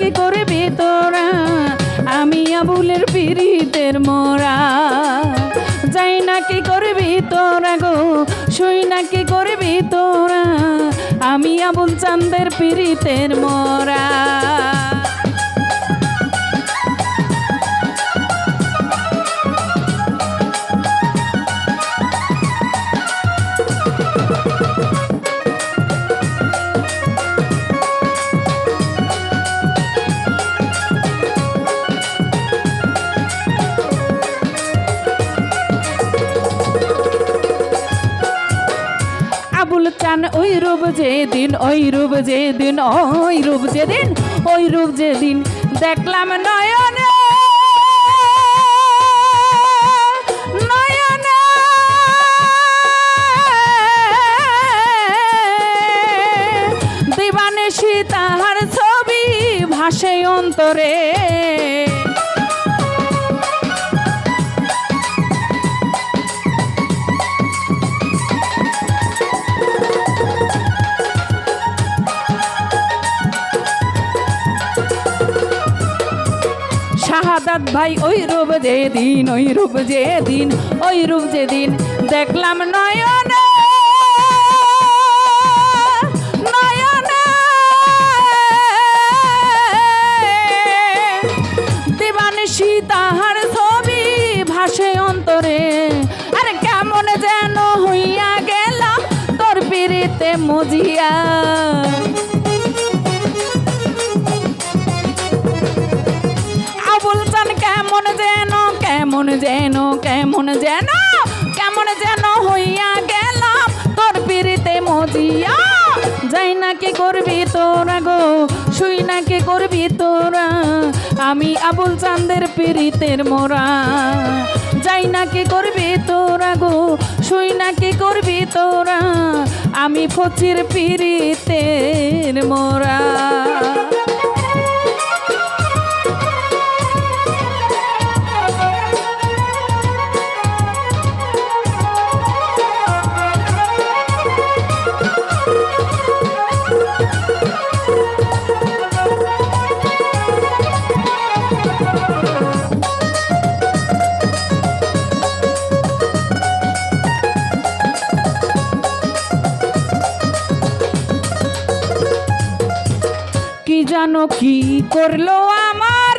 কি করবি তোরা? আমি আবুলের পিরিতের মোরা। যাই না কি করবি তোরা গো, শুই না কি করবি তোরা। আমি আবুল চান্দের পিরিতের মোরা। চান ওই রূপ, যেদিন ওই রূপ, যেদিন ওই রূপ, যেদিন ওই রূপ, যেদিন দেখলাম নয়নে। নয়নে। দিবানেশি তাহার ছবি ভাসে অন্তরে। শাহাদাত ভাই ওই রূপ যে দিন ওই রূপ যেদিন ওই রূপ যেদিন। দেখলাম নয়নে নয়নে। দিবানিশি তাহার ছবি অন্তরে। আরে কেমন যেন হইয়া গেলাম মজিয়া। কেমন যেন কেমন যেন কেমন যেন হইয়া গেলাম। তোর পিড়িতে মজিয়া, যাই না কি করবি তোরা গো, শুই না কি করবি তোরা। আমি আবুল চান্দের পিড়িতের মোরা, যাই না কি করবি তোরা গো, শুই না কি করবি তোরা। আমি ফচির পিড়িতের মোরা। জানো কি করল আমার?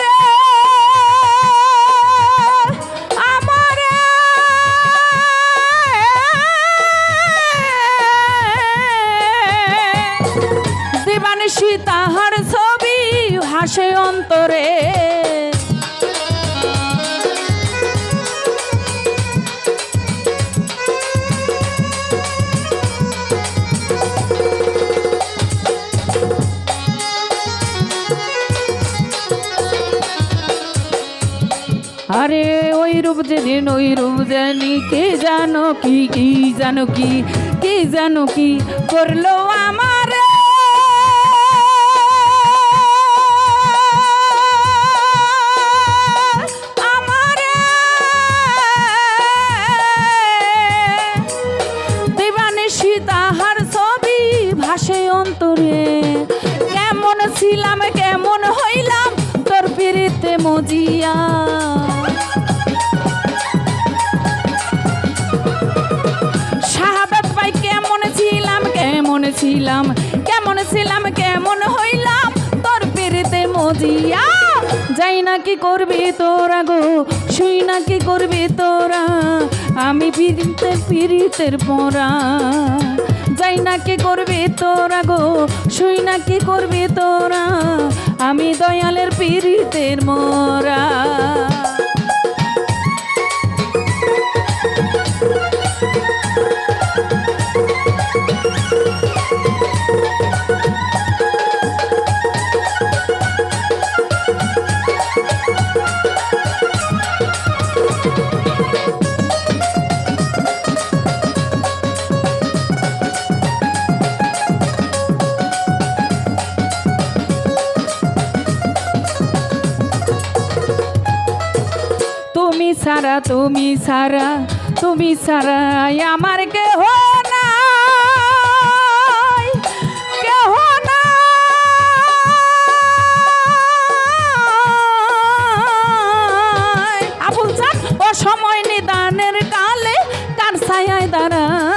দিবানিশি তাহার ছবি হাসে অন্তরে। রূপ যেদিন ওই রূপ জানি কে জানো কি কি জানো কি কি জানো কি করল আমার। তাহার ছবি ভাসে অন্তরে। কেমন ছিলাম, কেমন হইলাম, তোর পিড়িতে মজিয়া। ছিলাম, কেমন ছিলাম, কেমন হইলাম? তোর পিড়িতে মজিয়া, যাই না কি করবি তোরা গো, শুই না কি করবি তোরা? আমি পিড়িতে, পিড়িতের পরা, যাই না কি করবি তোরা গো, শুই না কি করবি তোরা? আমি দয়ালের পিড়িতের মোরা। তুমি সারা, তুমি সারা তুমি সারা আমার কেহ না কেহ না আবুল ও সময় নিদানের কালে কার ছায় দাঁড়া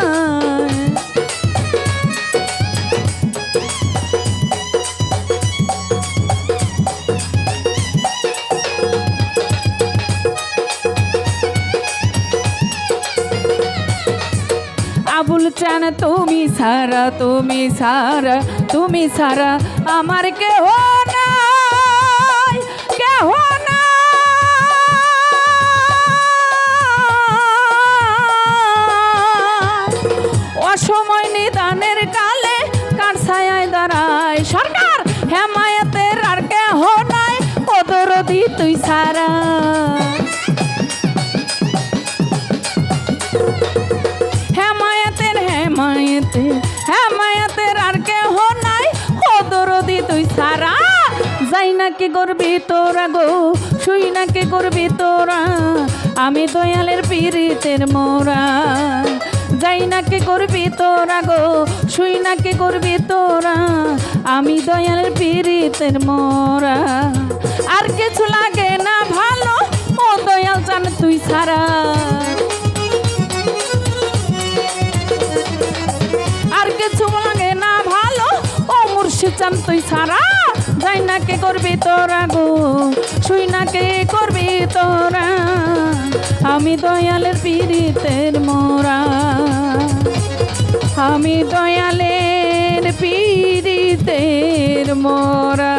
আবুল চান তুমি সারা তুমি সারা তুমি সারা, আমার কেহ নাই, কেহ অসময় নিদানের কালে কার ছায়ায় দাঁড়ায়? সরকার, হেমায়তের আর কেহ নাই তুই সারা। হেমায়াতের হেমায়াতের আর কেহ নাই। হদরদি তুই সারা যাই না কি করবি তোরা গো, শুই না কি করবি তোরা। আমি দয়ালের পীড়িতের মোরা। যাই না কি করবি তোরা গো, শুই না কি করবি তোরা। আমি দয়ালের পীড়িতের মোরা। আর কিছু লাগে না ভালো, ও দয়াল জান তুই সারা ও চান তুই সারা যাই না কে করবি তোরা গো? শুই না কে করবি তোরা? আমি দয়ালের পীড়িতের মোরা। আমি দয়ালের পীড়িতের মোরা।